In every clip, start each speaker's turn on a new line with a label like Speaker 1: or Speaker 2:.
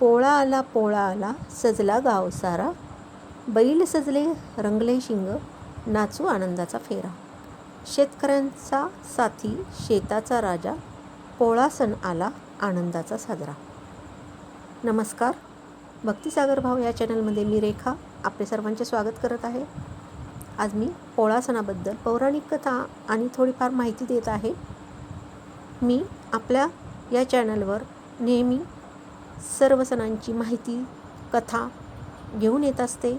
Speaker 1: पोळा आला पोळा आला सजला गाव सारा. बैल सजले रंगले शिंग नाचू आनंदाचा फेरा. शेतकऱ्यांचा साथी शेताचा राजा पोळा सण आला आनंदाचा साजरा. नमस्कार. भक्तिसागर भाव या चॅनलमध्ये मी रेखा आपले सर्वांचे स्वागत करत आहे. आज मी पोळा सणाबद्दल पौराणिक कथा आणि थोडीफार माहिती देत आहे. मी आपल्या या चॅनलवर नेहमी सर्व सणांची माहिती कथा घेऊन येत असते.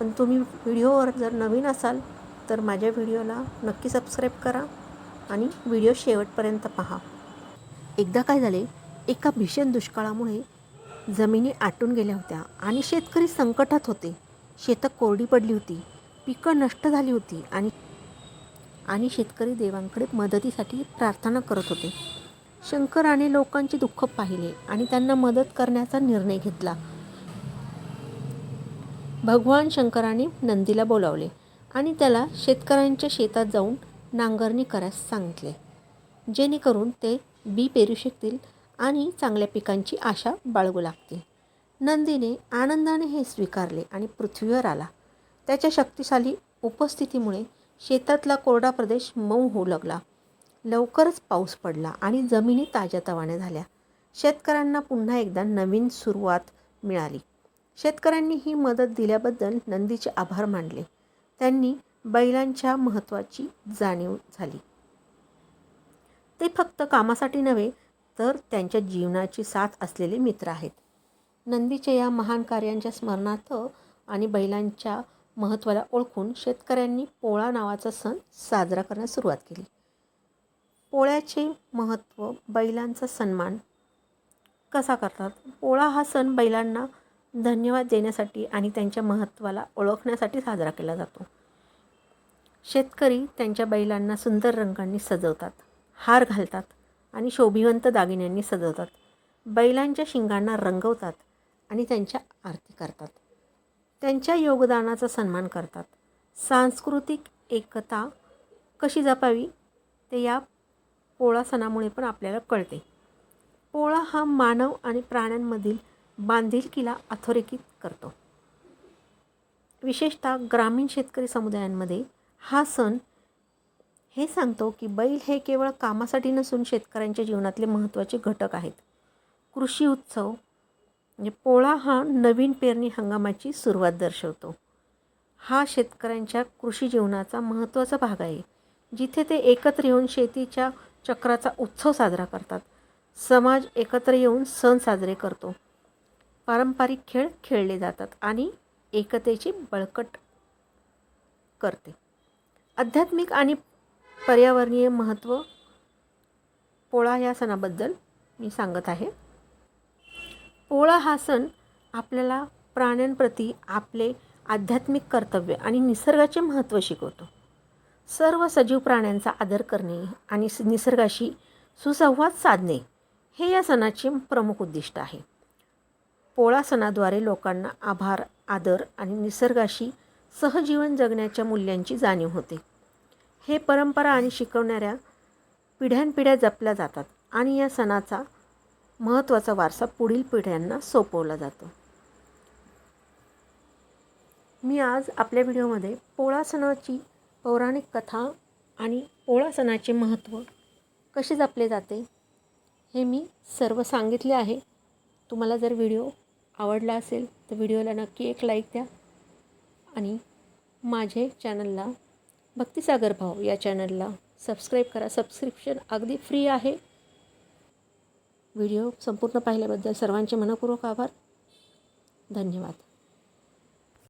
Speaker 1: पण तुम्ही व्हिडिओवर जर नवीन असाल तर माझ्या व्हिडिओला नक्की सबस्क्राईब करा आणि व्हिडिओ शेवटपर्यंत पहा. एकदा काय झाले एका भीषण दुष्काळामुळे जमिनी आटून गेल्या होत्या आणि शेतकरी संकटात होते. शेतं कोरडी पडली होती पिकं नष्ट झाली होती आणि आणि शेतकरी देवांकडे मदतीसाठी प्रार्थना करत होते. शंकराने लोकांचे दुःख पाहिले आणि त्यांना मदत करण्याचा निर्णय घेतला. भगवान शंकराने नंदीला बोलावले आणि त्याला शेतकऱ्यांच्या शेतात जाऊन नांगरणी करायस सांगितले. जेणेकरून ते बी पेरू शकतील आणि चांगल्या पिकांची आशा बाळगू लागतील. नंदीने आनंदाने हे स्वीकारले आणि पृथ्वीवर आला. त्याच्या शक्तिशाली उपस्थितीमुळे शेतातला कोरडा प्रदेश मऊ होऊ लागला. लवकरच पाऊस पडला आणि जमिनी ताज्या तवाने झाल्या. शेतकऱ्यांना पुन्हा एकदा नवीन सुरुवात मिळाली. शेतकऱ्यांनी ही मदत दिल्याबद्दल नंदीचे आभार मानले. त्यांनी बैलांच्या महत्त्वाची जाणीव झाली. ते फक्त कामासाठी नव्हे तर त्यांच्या जीवनाची साथ असलेले मित्र आहेत. नंदीच्या या महान कार्यांच्या स्मरणार्थ आणि बैलांच्या महत्त्वाला ओळखून शेतकऱ्यांनी पोळा नावाचा सण साजरा करण्यास सुरुवात केली. पोळ्याचे महत्त्व बैलांचा सन्मान. कसा करतात? पोळा हा सण बैलांना धन्यवाद देण्यासाठी आणि त्यांच्या महत्त्वाला ओळखण्यासाठी साजरा केला जातो. शेतकरी त्यांच्या बैलांना सुंदर रंगांनी सजवतात हार घालतात आणि शोभिवंत दागिन्यांनी सजवतात. बैलांच्या शिंगांना रंगवतात आणि त्यांच्या आरती करतात. त्यांच्या योगदानाचा सन्मान करतात. सांस्कृतिक एकता कशी जपावी? ते या पोळा सणामुळे पण आपल्याला कळते. पोळा हा मानव आणि प्राण्यांमधील बांधिलकीला अधोरेखित करतो. विशेषतः ग्रामीण शेतकरी समुदायांमध्ये हा सण हे सांगतो की बैल हे केवळ कामासाठी नसून शेतकऱ्यांच्या जीवनातले महत्त्वाचे घटक आहेत. कृषी उत्सव म्हणजे पोळा हा नवीन पेरणी हंगामाची सुरुवात दर्शवतो. हा शेतकऱ्यांच्या कृषी जीवनाचा महत्त्वाचा भाग आहे. जिथे ते एकत्र येऊन शेतीच्या चक्राचा उत्सव साजरा करतात. समाज एकत्र येऊन सण साजरे करतो. पारंपरिक खेळ खेळले जातात आणि एकतेची बळकट करते. आध्यात्मिक आणि पर्यावरणीय महत्त्व पोळा या सणाबद्दल मी सांगत आहे. पोळा हा सण आपल्याला प्राण्यांप्रती आपले आध्यात्मिक कर्तव्य आणि निसर्गाचे महत्त्व शिकवतो. सर्व सजीव प्राण्यांचा आदर करणे आणि निसर्गाशी सुसंवाद साधणे हे या सणाचे प्रमुख उद्दिष्ट आहे. पोळा सणाद्वारे लोकांना आभार आदर आणि निसर्गाशी सहजीवन जगण्याच्या मूल्यांची जाणीव होते. हे परंपरा आणि शिकवणाऱ्या पिढ्यानपिढ्या जपल्या जातात आणि या सणाचा महत्त्वाचा वारसा पुढील पिढ्यांना सोपवला जातो. मी आज आपल्या व्हिडिओमध्ये पोळा सणाची पौराणिक कथा आणि पोळा सणाचे महत्त्व कसे जपले जाते हे मी सर्व सांगितले आहे. तुम्हाला जर व्हिडिओ आवडला असेल तर व्हिडिओला नक्की एक लाईक द्या आणि माझे चॅनलला भक्तिसागर भाव या चॅनलला सबस्क्राईब करा. सबस्क्रिप्शन अगदी फ्री आहे. व्हिडिओ संपूर्ण पाहिल्याबद्दल सर्वांचे मनपूर्वक आभार. धन्यवाद.